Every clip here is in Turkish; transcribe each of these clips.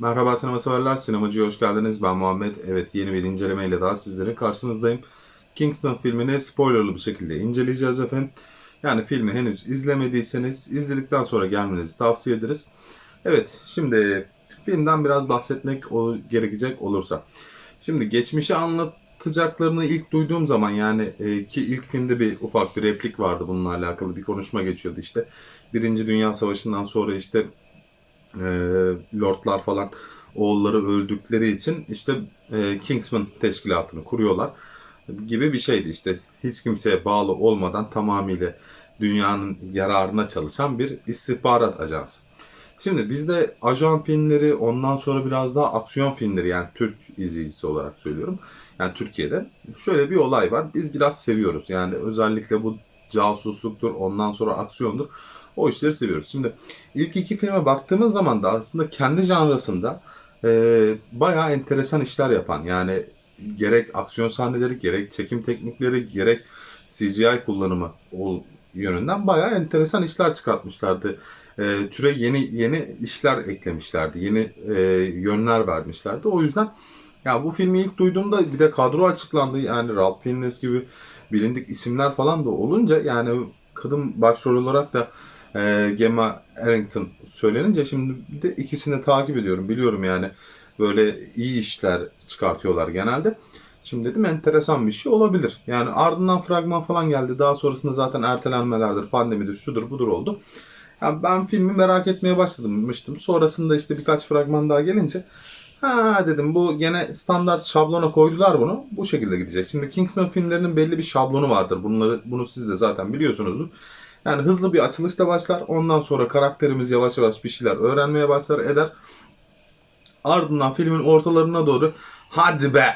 Merhaba sinema severler, sinemacıya hoş geldiniz. Ben Muhammed. Evet yeni bir incelemeyle daha sizlerin karşınızdayım. Kingsman filmini spoilerlı bir şekilde inceleyeceğiz efendim. Yani filmi henüz izlemediyseniz izledikten sonra gelmenizi tavsiye ederiz. Evet şimdi filmden biraz bahsetmek o- gerekecek olursa. Şimdi geçmişi anlatacaklarını ilk duyduğum zaman yani e, ki ilk filmde bir ufak bir replik vardı bununla alakalı bir konuşma geçiyordu işte. Birinci Dünya Savaşı'ndan sonra işte e, lordlar falan oğulları öldükleri için işte e, Kingsman teşkilatını kuruyorlar gibi bir şeydi işte hiç kimseye bağlı olmadan tamamıyla dünyanın yararına çalışan bir istihbarat ajansı. Şimdi bizde ajan filmleri ondan sonra biraz daha aksiyon filmleri yani Türk izleyicisi olarak söylüyorum. Yani Türkiye'de şöyle bir olay var. Biz biraz seviyoruz. Yani özellikle bu casusluktur ondan sonra aksiyondur. O işleri seviyoruz. Şimdi ilk iki filme baktığımız zaman da aslında kendi janrasında e, bayağı enteresan işler yapan yani gerek aksiyon sahneleri gerek çekim teknikleri gerek CGI kullanımı o yönünden bayağı enteresan işler çıkartmışlardı. E, türe yeni yeni işler eklemişlerdi. Yeni e, yönler vermişlerdi. O yüzden ya bu filmi ilk duyduğumda bir de kadro açıklandı. Yani Ralph Fiennes gibi bilindik isimler falan da olunca yani kadın başrol olarak da e, Gemma Arrington söylenince şimdi de ikisini takip ediyorum. Biliyorum yani böyle iyi işler çıkartıyorlar genelde. Şimdi dedim enteresan bir şey olabilir. Yani ardından fragman falan geldi. Daha sonrasında zaten ertelenmelerdir, pandemidir, şudur budur oldu. Yani ben filmi merak etmeye başlamıştım. Sonrasında işte birkaç fragman daha gelince ha dedim bu gene standart şablona koydular bunu. Bu şekilde gidecek. Şimdi Kingsman filmlerinin belli bir şablonu vardır. Bunları bunu siz de zaten biliyorsunuzdur. Yani hızlı bir açılışla başlar. Ondan sonra karakterimiz yavaş yavaş bir şeyler öğrenmeye başlar eder. Ardından filmin ortalarına doğru hadi be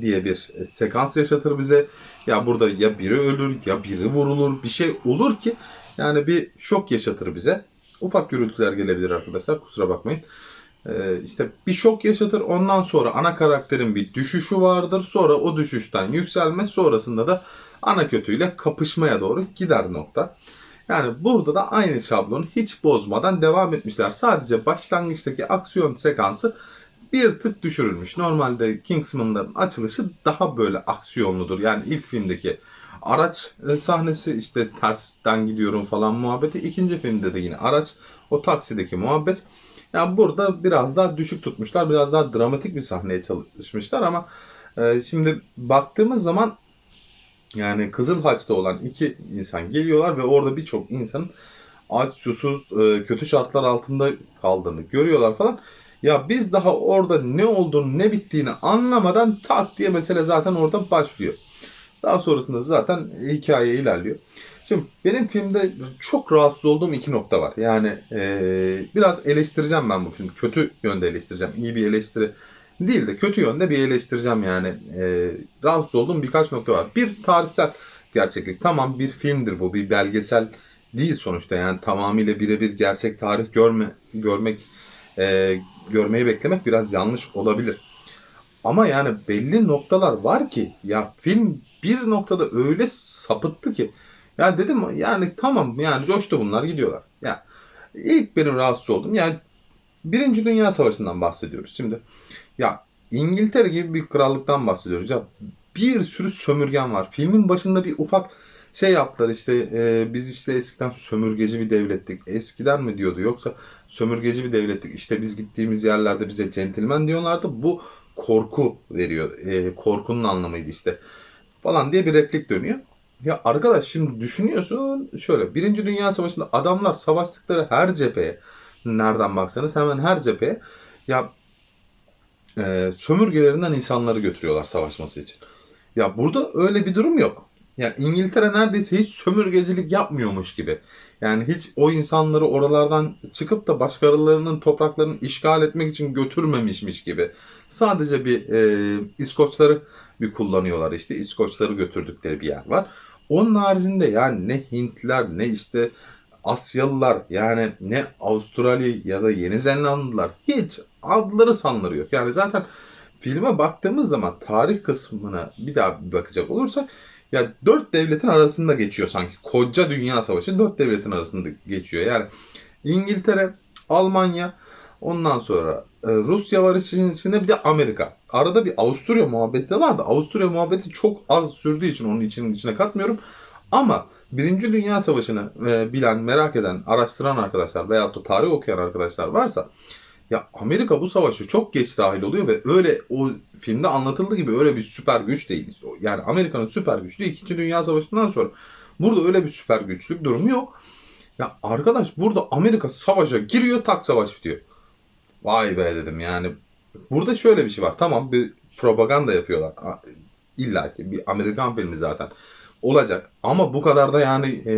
diye bir e, sekans yaşatır bize. Ya burada ya biri ölür ya biri vurulur bir şey olur ki yani bir şok yaşatır bize. Ufak gürültüler gelebilir arkadaşlar kusura bakmayın. Ee, işte bir şok yaşatır ondan sonra ana karakterin bir düşüşü vardır. Sonra o düşüşten yükselme sonrasında da ana kötüyle kapışmaya doğru gider nokta. Yani burada da aynı şablonu hiç bozmadan devam etmişler. Sadece başlangıçtaki aksiyon sekansı bir tık düşürülmüş. Normalde Kingsman'ların açılışı daha böyle aksiyonludur. Yani ilk filmdeki araç e, sahnesi işte tersten gidiyorum falan muhabbeti. İkinci filmde de yine araç o taksideki muhabbet. Yani burada biraz daha düşük tutmuşlar. Biraz daha dramatik bir sahneye çalışmışlar ama e, şimdi baktığımız zaman yani Kızıl Haç'ta olan iki insan geliyorlar ve orada birçok insanın aç, susuz, e, kötü şartlar altında kaldığını görüyorlar falan. Ya biz daha orada ne olduğunu, ne bittiğini anlamadan tak diye mesele zaten orada başlıyor. Daha sonrasında zaten hikaye ilerliyor. Şimdi benim filmde çok rahatsız olduğum iki nokta var. Yani e, biraz eleştireceğim ben bu filmi. Kötü yönde eleştireceğim. İyi bir eleştiri değil de kötü yönde bir eleştireceğim yani. E, rahatsız olduğum birkaç nokta var. Bir tarihsel gerçeklik. Tamam bir filmdir bu. Bir belgesel değil sonuçta. Yani tamamıyla birebir gerçek tarih görme görmek e, görmeyi beklemek biraz yanlış olabilir. Ama yani belli noktalar var ki ya film bir noktada öyle sapıttı ki ya dedim yani tamam yani coştu bunlar gidiyorlar. Ya ilk benim rahatsız oldum. Yani Birinci Dünya Savaşı'ndan bahsediyoruz şimdi. Ya İngiltere gibi bir krallıktan bahsediyoruz. Ya bir sürü sömürgen var. Filmin başında bir ufak şey yaptılar işte e, biz işte eskiden sömürgeci bir devlettik. Eskiden mi diyordu yoksa sömürgeci bir devlettik. İşte biz gittiğimiz yerlerde bize centilmen diyorlardı. Bu korku veriyor. E, korkunun anlamıydı işte. Falan diye bir replik dönüyor. Ya arkadaş şimdi düşünüyorsun şöyle. Birinci Dünya Savaşı'nda adamlar savaştıkları her cepheye nereden baksanız hemen her cepheye ya e, sömürgelerinden insanları götürüyorlar savaşması için. Ya burada öyle bir durum yok. Ya İngiltere neredeyse hiç sömürgecilik yapmıyormuş gibi. Yani hiç o insanları oralardan çıkıp da başkalarının topraklarını işgal etmek için götürmemişmiş gibi. Sadece bir e, İskoçları bir kullanıyorlar işte. İskoçları götürdükleri bir yer var. Onun haricinde yani ne Hintliler ne işte Asyalılar yani ne Avustralya ya da Yeni Zelandalılar hiç adları sanları yok. Yani zaten filme baktığımız zaman tarih kısmına bir daha bir bakacak olursak ya dört devletin arasında geçiyor sanki. Koca Dünya Savaşı dört devletin arasında geçiyor. Yani İngiltere, Almanya, Ondan sonra e, Rusya var işin içinde bir de Amerika. Arada bir Avusturya muhabbeti de vardı. Avusturya muhabbeti çok az sürdüğü için onun içinin içine katmıyorum. Ama Birinci Dünya Savaşı'nı e, bilen, merak eden, araştıran arkadaşlar veyahut da tarih okuyan arkadaşlar varsa ya Amerika bu savaşa çok geç dahil oluyor ve öyle o filmde anlatıldığı gibi öyle bir süper güç değil. Yani Amerika'nın süper güçlüğü 2. Dünya Savaşı'ndan sonra. Burada öyle bir süper güçlük durumu yok. Ya arkadaş burada Amerika savaşa giriyor tak savaş bitiyor. Vay be dedim yani. Burada şöyle bir şey var. Tamam bir propaganda yapıyorlar. İlla ki bir Amerikan filmi zaten. Olacak. Ama bu kadar da yani e,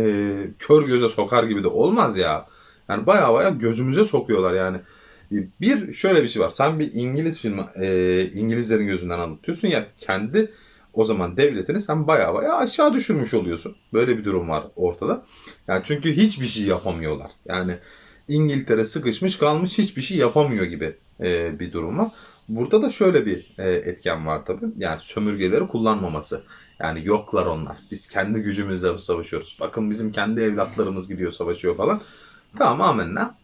kör göze sokar gibi de olmaz ya. Yani baya baya gözümüze sokuyorlar yani. Bir şöyle bir şey var. Sen bir İngiliz filmi e, İngilizlerin gözünden anlatıyorsun ya kendi o zaman devletini sen baya baya aşağı düşürmüş oluyorsun. Böyle bir durum var ortada. Yani çünkü hiçbir şey yapamıyorlar. Yani İngiltere sıkışmış kalmış hiçbir şey yapamıyor gibi e, bir durum var. Burada da şöyle bir e, etken var tabii. Yani sömürgeleri kullanmaması. Yani yoklar onlar. Biz kendi gücümüzle savaşıyoruz. Bakın bizim kendi evlatlarımız gidiyor savaşıyor falan. Tamam amenna.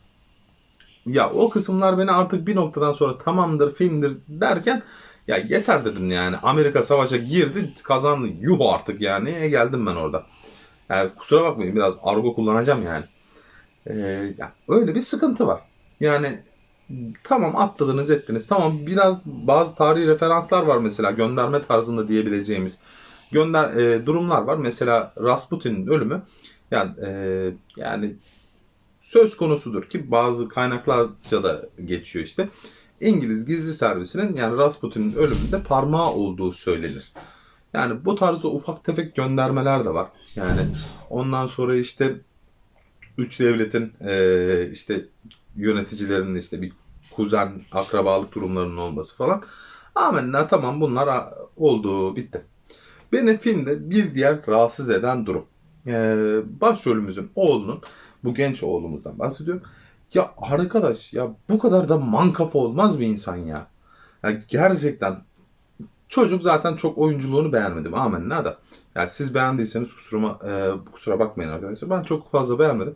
Ya o kısımlar beni artık bir noktadan sonra tamamdır filmdir derken ya yeter dedim yani. Amerika savaşa girdi kazandı. Yuh artık yani. E, geldim ben orada. Yani kusura bakmayın biraz argo kullanacağım yani. Ee, ya öyle bir sıkıntı var. Yani tamam atladınız ettiniz. Tamam biraz bazı tarihi referanslar var mesela gönderme tarzında diyebileceğimiz gönder e, durumlar var. Mesela Rasputin'in ölümü yani e, yani söz konusudur ki bazı kaynaklarca da geçiyor işte. İngiliz gizli servisinin yani Rasputin'in ölümünde parmağı olduğu söylenir. Yani bu tarzda ufak tefek göndermeler de var. Yani ondan sonra işte üç devletin e, işte yöneticilerinin işte bir kuzen akrabalık durumlarının olması falan. Amenna tamam bunlar oldu bitti. Beni filmde bir diğer rahatsız eden durum. Ee, başrolümüzün oğlunun bu genç oğlumuzdan bahsediyorum. Ya arkadaş ya bu kadar da mankafa olmaz bir insan ya. ya gerçekten çocuk zaten çok oyunculuğunu beğenmedim. Amenna da. Yani siz beğendiyseniz kusuruma e, kusura bakmayın arkadaşlar. Ben çok fazla beğenmedim.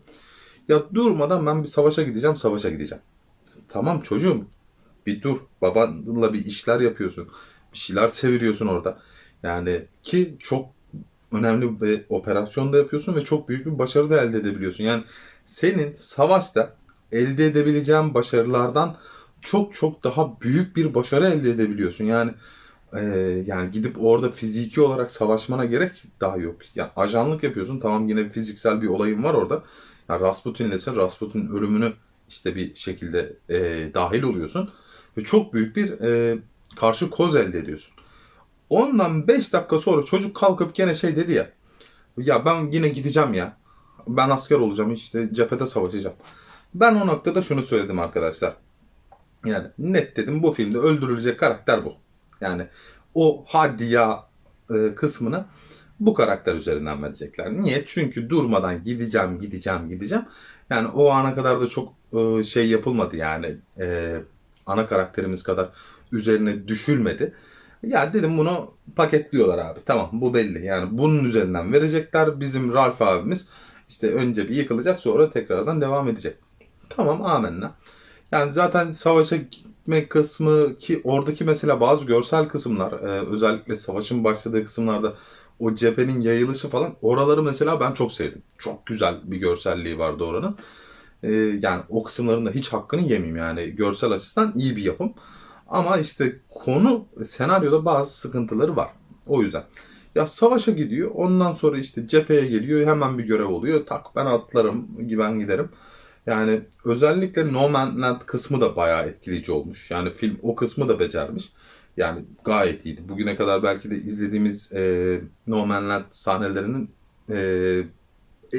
Ya durmadan ben bir savaşa gideceğim, savaşa gideceğim. Tamam çocuğum bir dur. Babanla bir işler yapıyorsun. Bir şeyler çeviriyorsun orada. Yani ki çok önemli bir operasyon da yapıyorsun ve çok büyük bir başarı da elde edebiliyorsun. Yani senin savaşta elde edebileceğin başarılardan çok çok daha büyük bir başarı elde edebiliyorsun. Yani e, yani gidip orada fiziki olarak savaşmana gerek daha yok. Ya ajanlık yapıyorsun. Tamam yine fiziksel bir olayın var orada. Ya Rasputin'lesin. Rasputin'in ölümünü işte bir şekilde e, dahil oluyorsun ve çok büyük bir e, karşı koz elde ediyorsun. Ondan 5 dakika sonra çocuk kalkıp gene şey dedi ya. Ya ben yine gideceğim ya. Ben asker olacağım işte cephede savaşacağım. Ben o noktada şunu söyledim arkadaşlar. Yani net dedim bu filmde öldürülecek karakter bu. Yani o hadi ya e, kısmını bu karakter üzerinden verecekler. Niye? Çünkü durmadan gideceğim, gideceğim, gideceğim. Yani o ana kadar da çok e, şey yapılmadı yani. E, ana karakterimiz kadar üzerine düşülmedi. Ya dedim bunu paketliyorlar abi. Tamam bu belli. Yani bunun üzerinden verecekler. Bizim Ralph abimiz işte önce bir yıkılacak sonra tekrardan devam edecek. Tamam amenna. Yani zaten savaşa gitme kısmı ki oradaki mesela bazı görsel kısımlar e, özellikle savaşın başladığı kısımlarda o cephenin yayılışı falan oraları mesela ben çok sevdim. Çok güzel bir görselliği vardı oranın. E, yani o kısımların da hiç hakkını yemeyeyim yani görsel açısından iyi bir yapım. Ama işte konu senaryoda bazı sıkıntıları var. O yüzden. Ya savaşa gidiyor. Ondan sonra işte cepheye geliyor. Hemen bir görev oluyor. Tak ben atlarım. Ben giderim. Yani özellikle No Man Land kısmı da bayağı etkileyici olmuş. Yani film o kısmı da becermiş. Yani gayet iyiydi. Bugüne kadar belki de izlediğimiz e, No Man Land sahnelerinin e, e,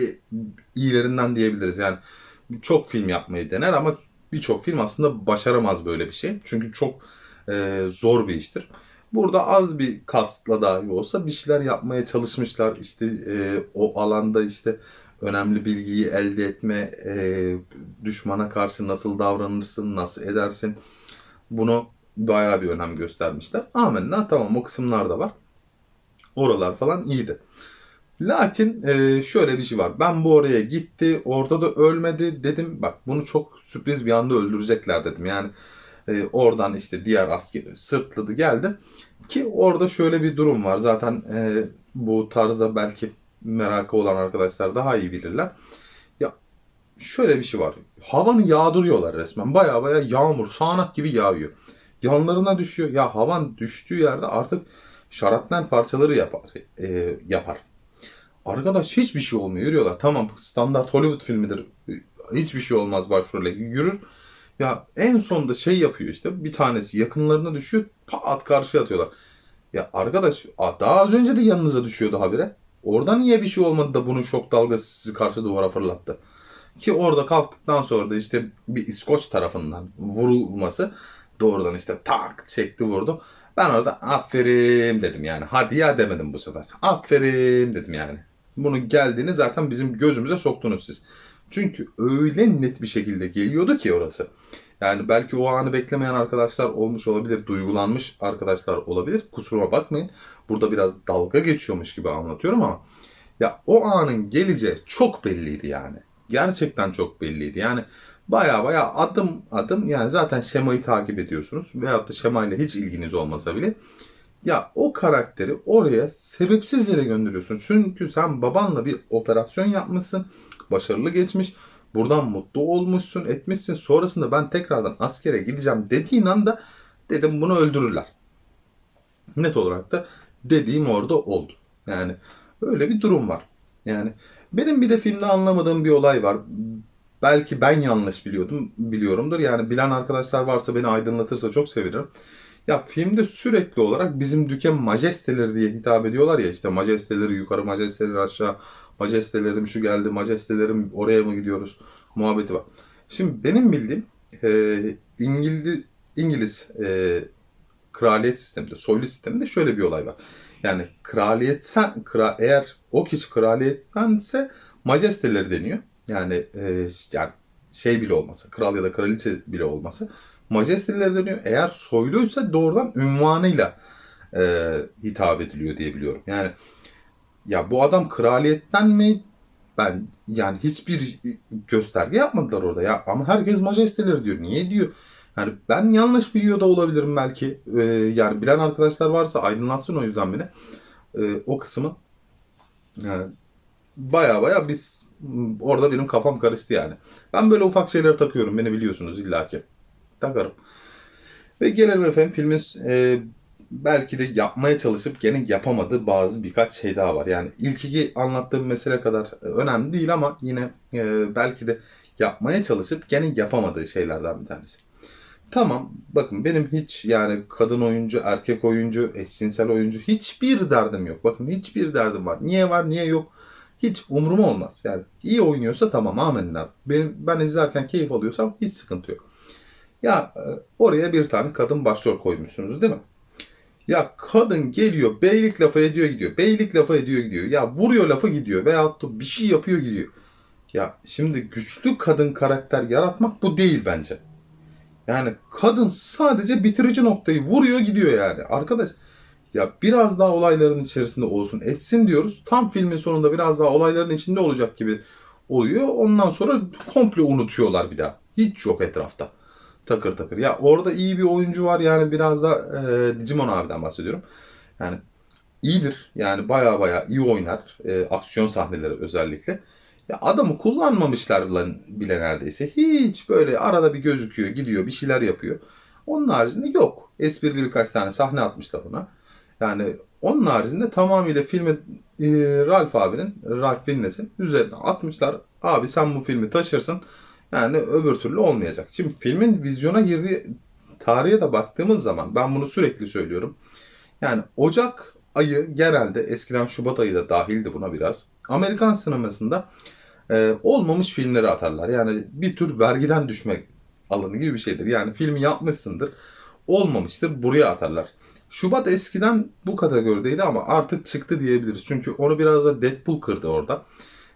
iyilerinden diyebiliriz. Yani çok film yapmayı dener ama birçok film aslında başaramaz böyle bir şey. Çünkü çok e, zor bir iştir. Burada az bir kastla dahi olsa bir şeyler yapmaya çalışmışlar. İşte e, o alanda işte önemli bilgiyi elde etme, e, düşmana karşı nasıl davranırsın, nasıl edersin. Bunu bayağı bir önem göstermişler. Amenna tamam o kısımlar da var. Oralar falan iyiydi. Lakin e, şöyle bir şey var. Ben bu oraya gitti, orada da ölmedi dedim. Bak bunu çok sürpriz bir anda öldürecekler dedim. Yani e, oradan işte diğer askeri sırtladı geldi. Ki orada şöyle bir durum var. Zaten e, bu tarzda belki merakı olan arkadaşlar daha iyi bilirler. Ya şöyle bir şey var. Havanı yağdırıyorlar resmen. Baya baya yağmur, sağanak gibi yağıyor. Yanlarına düşüyor. Ya havan düştüğü yerde artık şarapnel parçaları yapar. e, yapar. Arkadaş hiçbir şey olmuyor. Yürüyorlar. Tamam standart Hollywood filmidir. Hiçbir şey olmaz başrole. Yürür. Ya en sonunda şey yapıyor işte. Bir tanesi yakınlarına düşüyor. Pat karşıya atıyorlar. Ya arkadaş daha az önce de yanınıza düşüyordu habire. Orada niye bir şey olmadı da bunun şok dalgası sizi karşı duvara fırlattı? Ki orada kalktıktan sonra da işte bir İskoç tarafından vurulması doğrudan işte tak çekti vurdu. Ben orada aferin dedim yani. Hadi ya demedim bu sefer. Aferin dedim yani. Bunun geldiğini zaten bizim gözümüze soktunuz siz. Çünkü öyle net bir şekilde geliyordu ki orası. Yani belki o anı beklemeyen arkadaşlar olmuş olabilir, duygulanmış arkadaşlar olabilir. Kusuruma bakmayın. Burada biraz dalga geçiyormuş gibi anlatıyorum ama ya o anın geleceği çok belliydi yani. Gerçekten çok belliydi. Yani baya baya adım adım yani zaten şemayı takip ediyorsunuz veyahut da şemayla hiç ilginiz olmasa bile ya o karakteri oraya sebepsiz yere gönderiyorsun. Çünkü sen babanla bir operasyon yapmışsın. Başarılı geçmiş. Buradan mutlu olmuşsun, etmişsin. Sonrasında ben tekrardan askere gideceğim dediğin anda dedim bunu öldürürler. Net olarak da dediğim orada oldu. Yani öyle bir durum var. Yani benim bir de filmde anlamadığım bir olay var. Belki ben yanlış biliyordum, biliyorumdur. Yani bilen arkadaşlar varsa beni aydınlatırsa çok sevinirim. Ya filmde sürekli olarak bizim düken majesteleri diye hitap ediyorlar ya işte majesteleri yukarı, majesteleri aşağı, majestelerim şu geldi, majestelerim oraya mı gidiyoruz muhabbeti var. Şimdi benim bildiğim e, İngiliz, İngiliz e, kraliyet sisteminde, soylu sisteminde şöyle bir olay var. Yani kraliyetsen, kra, eğer o kişi kraliyettense majesteleri deniyor. Yani e, yani şey bile olması, kral ya da kraliçe bile olması majesteleri deniyor. Eğer soyluysa doğrudan ünvanıyla e, hitap ediliyor diye biliyorum. Yani ya bu adam kraliyetten mi? Ben yani hiçbir gösterge yapmadılar orada ya. Ama herkes majesteleri diyor. Niye diyor? Yani ben yanlış biliyor da olabilirim belki. E, yani bilen arkadaşlar varsa aydınlatsın o yüzden beni. E, o kısmı. Yani baya baya biz orada benim kafam karıştı yani. Ben böyle ufak şeyler takıyorum. Beni biliyorsunuz illaki. Takarım. Ve gelelim efendim filmin e, belki de yapmaya çalışıp gene yapamadığı bazı birkaç şey daha var. Yani ilk iki anlattığım mesele kadar önemli değil ama yine e, belki de yapmaya çalışıp gene yapamadığı şeylerden bir tanesi. Tamam bakın benim hiç yani kadın oyuncu, erkek oyuncu, eşcinsel oyuncu hiçbir derdim yok. Bakın hiçbir derdim var. Niye var, niye yok? Hiç umuruma olmaz. Yani iyi oynuyorsa tamam amenna. Benim, ben izlerken keyif alıyorsam hiç sıkıntı yok. Ya e, oraya bir tane kadın başrol koymuşsunuz değil mi? Ya kadın geliyor beylik lafı ediyor gidiyor. Beylik lafı ediyor gidiyor. Ya vuruyor lafı gidiyor. Veyahut da bir şey yapıyor gidiyor. Ya şimdi güçlü kadın karakter yaratmak bu değil bence. Yani kadın sadece bitirici noktayı vuruyor gidiyor yani. Arkadaş ya biraz daha olayların içerisinde olsun etsin diyoruz. Tam filmin sonunda biraz daha olayların içinde olacak gibi oluyor. Ondan sonra komple unutuyorlar bir daha. Hiç yok etrafta. Takır takır. Ya orada iyi bir oyuncu var yani biraz da e, Digimon abiden bahsediyorum. Yani iyidir. Yani baya baya iyi oynar. E, aksiyon sahneleri özellikle. Ya adamı kullanmamışlar bile, neredeyse. Hiç böyle arada bir gözüküyor, gidiyor, bir şeyler yapıyor. Onun haricinde yok. Esprili birkaç tane sahne atmışlar ona. Yani onun haricinde tamamıyla filmi e, Ralph abinin, Ralph Fiennes'in üzerine atmışlar. Abi sen bu filmi taşırsın. Yani öbür türlü olmayacak. Şimdi filmin vizyona girdiği tarihe de baktığımız zaman ben bunu sürekli söylüyorum. Yani Ocak ayı genelde eskiden Şubat ayı da dahildi buna biraz. Amerikan sinemasında e, olmamış filmleri atarlar. Yani bir tür vergiden düşme alanı gibi bir şeydir. Yani filmi yapmışsındır. Olmamıştır buraya atarlar. Şubat eskiden bu kategorideydi ama artık çıktı diyebiliriz. Çünkü onu biraz da Deadpool kırdı orada.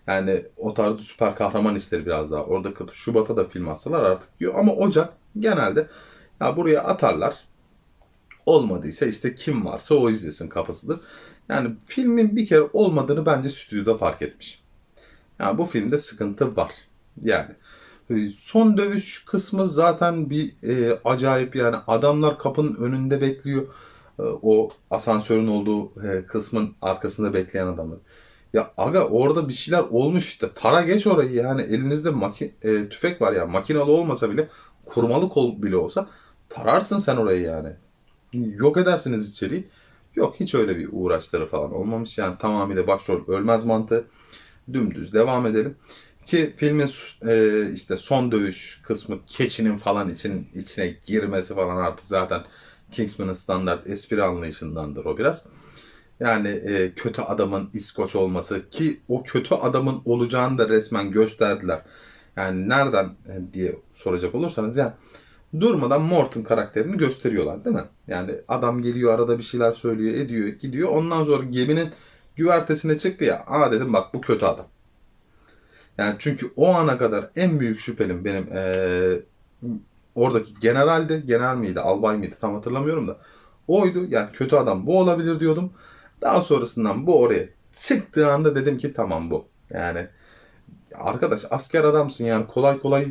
Yani o tarzda süper kahraman işleri biraz daha orada. Şubat'a da film atsalar artık yiyor. Ama Ocak genelde ya buraya atarlar. Olmadıysa işte kim varsa o izlesin kafasıdır. Yani filmin bir kere olmadığını bence stüdyoda fark etmiş. Yani bu filmde sıkıntı var. Yani e, son dövüş kısmı zaten bir e, acayip yani adamlar kapının önünde bekliyor. E, o asansörün olduğu e, kısmın arkasında bekleyen adamlar. Ya aga orada bir şeyler olmuş işte. Tara geç orayı yani elinizde maki, e, tüfek var ya makinalı olmasa bile kurmalı kol bile olsa tararsın sen orayı yani. Yok edersiniz içeriği. Yok hiç öyle bir uğraşları falan olmamış. Yani tamamıyla başrol ölmez mantığı. Dümdüz devam edelim. Ki filmin e, işte son dövüş kısmı keçinin falan için içine girmesi falan artık zaten Kingsman'ın standart espri anlayışındandır o biraz. Yani e, kötü adamın İskoç olması ki o kötü adamın olacağını da resmen gösterdiler. Yani nereden e, diye soracak olursanız yani durmadan Morton karakterini gösteriyorlar değil mi? Yani adam geliyor arada bir şeyler söylüyor ediyor gidiyor. Ondan sonra geminin güvertesine çıktı ya. Aa dedim bak bu kötü adam. Yani çünkü o ana kadar en büyük şüphelim benim ee, oradaki generalde, general miydi, albay mıydı tam hatırlamıyorum da oydu. Yani kötü adam bu olabilir diyordum. Daha sonrasından bu oraya çıktığı anda dedim ki tamam bu. Yani arkadaş asker adamsın yani kolay kolay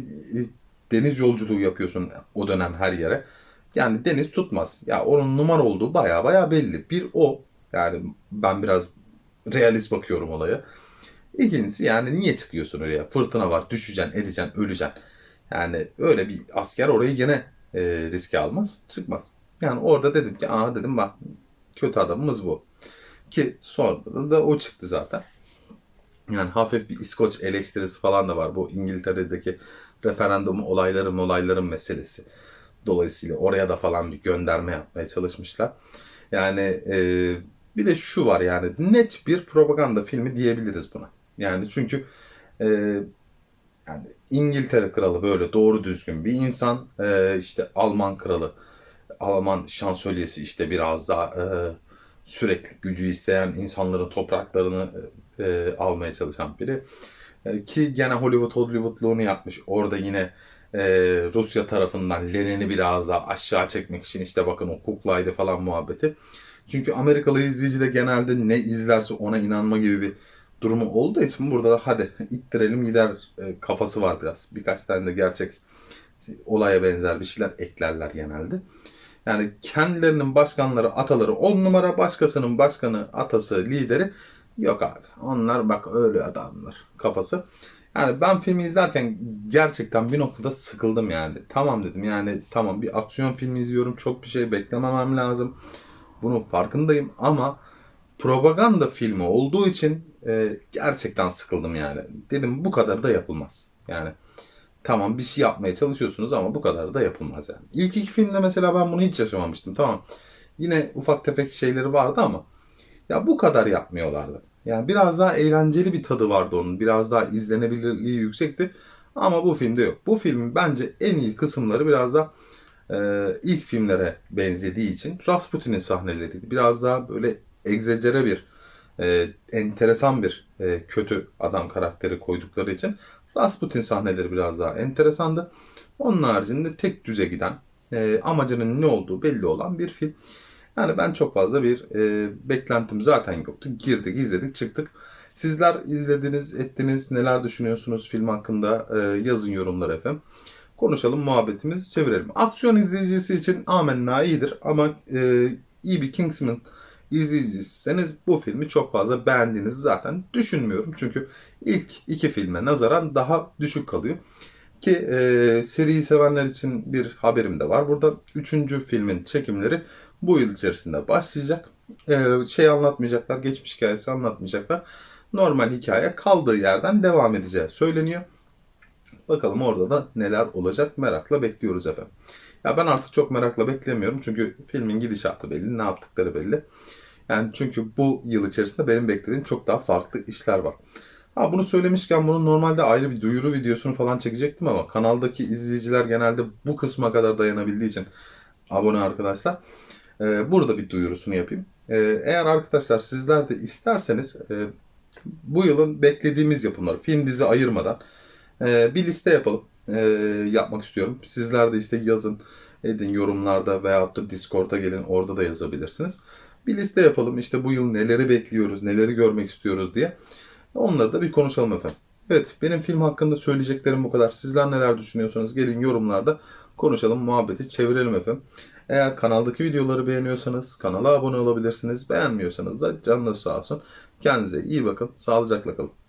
deniz yolculuğu yapıyorsun o dönem her yere. Yani deniz tutmaz. Ya onun numara olduğu baya baya belli. Bir o. Yani ben biraz realist bakıyorum olaya. İkincisi yani niye çıkıyorsun oraya? Fırtına var, düşeceksin, edeceksin, öleceksin. Yani öyle bir asker orayı gene e, riske almaz, çıkmaz. Yani orada dedim ki aa dedim bak kötü adamımız bu. Ki sonra da o çıktı zaten. Yani hafif bir İskoç eleştirisi falan da var. Bu İngiltere'deki referandum olayları olayların meselesi. Dolayısıyla oraya da falan bir gönderme yapmaya çalışmışlar. Yani e, bir de şu var yani net bir propaganda filmi diyebiliriz buna. Yani çünkü e, yani İngiltere kralı böyle doğru düzgün bir insan. E, işte Alman kralı, Alman şansölyesi işte biraz daha e, sürekli gücü isteyen insanların topraklarını e, almaya çalışan biri. E, ki gene Hollywood Hollywoodluğunu yapmış. Orada yine e, Rusya tarafından Lenin'i biraz daha aşağı çekmek için işte bakın o kuklaydı falan muhabbeti. Çünkü Amerikalı izleyici de genelde ne izlerse ona inanma gibi bir durumu olduğu için burada da hadi ittirelim gider e, kafası var biraz. Birkaç tane de gerçek olaya benzer bir şeyler eklerler genelde. Yani kendilerinin başkanları, ataları on numara, başkasının başkanı, atası, lideri yok abi. Onlar bak öyle adamlar kafası. Yani ben filmi izlerken gerçekten bir noktada sıkıldım yani. Tamam dedim yani tamam bir aksiyon filmi izliyorum. Çok bir şey beklememem lazım. Bunun farkındayım ama propaganda filmi olduğu için e, gerçekten sıkıldım yani. Dedim bu kadar da yapılmaz. Yani tamam bir şey yapmaya çalışıyorsunuz ama bu kadar da yapılmaz yani. İlk iki filmde mesela ben bunu hiç yaşamamıştım. Tamam. Yine ufak tefek şeyleri vardı ama ya bu kadar yapmıyorlardı. Yani biraz daha eğlenceli bir tadı vardı onun. Biraz daha izlenebilirliği yüksekti. Ama bu filmde yok. Bu filmin bence en iyi kısımları biraz da e, ilk filmlere benzediği için Rasputin'in sahneleriydi. Biraz daha böyle egzecere bir, e, enteresan bir e, kötü adam karakteri koydukları için Rasputin sahneleri biraz daha enteresandı. Onun haricinde tek düze giden, e, amacının ne olduğu belli olan bir film. Yani ben çok fazla bir e, beklentim zaten yoktu. Girdik, izledik, çıktık. Sizler izlediniz, ettiniz, neler düşünüyorsunuz film hakkında e, yazın yorumlar efendim. Konuşalım, muhabbetimizi çevirelim. Aksiyon izleyicisi için amenna iyidir ama e, iyi bir Kingsman izleyiciyseniz bu filmi çok fazla beğendiğinizi zaten düşünmüyorum. Çünkü ilk iki filme nazaran daha düşük kalıyor. Ki e, seriyi sevenler için bir haberim de var. Burada üçüncü filmin çekimleri bu yıl içerisinde başlayacak. E, şey anlatmayacaklar, geçmiş hikayesi anlatmayacaklar. Normal hikaye kaldığı yerden devam edeceği söyleniyor. Bakalım orada da neler olacak merakla bekliyoruz efendim. Ya ben artık çok merakla beklemiyorum çünkü filmin gidişatı belli, ne yaptıkları belli. Yani çünkü bu yıl içerisinde benim beklediğim çok daha farklı işler var. Ha bunu söylemişken bunun normalde ayrı bir duyuru videosunu falan çekecektim ama kanaldaki izleyiciler genelde bu kısma kadar dayanabildiği için abone arkadaşlar. Ee, burada bir duyurusunu yapayım. Ee, eğer arkadaşlar sizler de isterseniz e, bu yılın beklediğimiz yapımları film dizi ayırmadan e, bir liste yapalım. E, yapmak istiyorum. Sizler de işte yazın edin yorumlarda veyahut da Discord'a gelin orada da yazabilirsiniz. Bir liste yapalım. İşte bu yıl neleri bekliyoruz, neleri görmek istiyoruz diye. Onları da bir konuşalım efendim. Evet, benim film hakkında söyleyeceklerim bu kadar. Sizler neler düşünüyorsanız gelin yorumlarda konuşalım, muhabbeti çevirelim efendim. Eğer kanaldaki videoları beğeniyorsanız kanala abone olabilirsiniz. Beğenmiyorsanız da canınız sağ olsun. Kendinize iyi bakın. Sağlıcakla kalın.